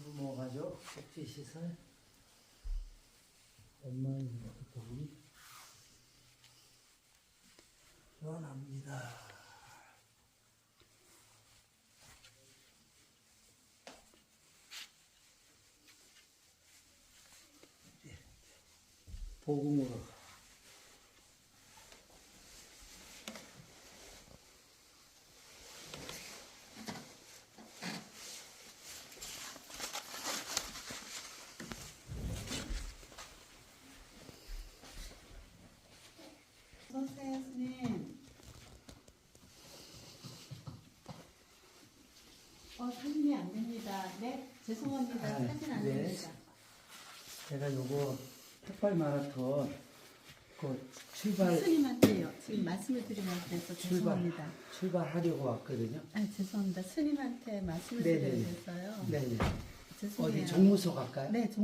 부모가족 복지시설. 엄마의 도움 지원합니다. 이제 복음으로 어서오세요, 스님. 어, 사진이 안 됩니다. 네, 죄송합니다. 아, 사진 안 네. 됩니다. 제가 요거 흑발 마라톤 그 출발 스님한테요. 지금 말씀을 드리면 돼서 출발 죄송합니다. 출발하려고 왔거든요. 아, 죄송합니다. 스님한테 말씀을 네 네네. 돼서요. 네, 네. 죄송해요. 어디 정무소 갈까요? 네, 정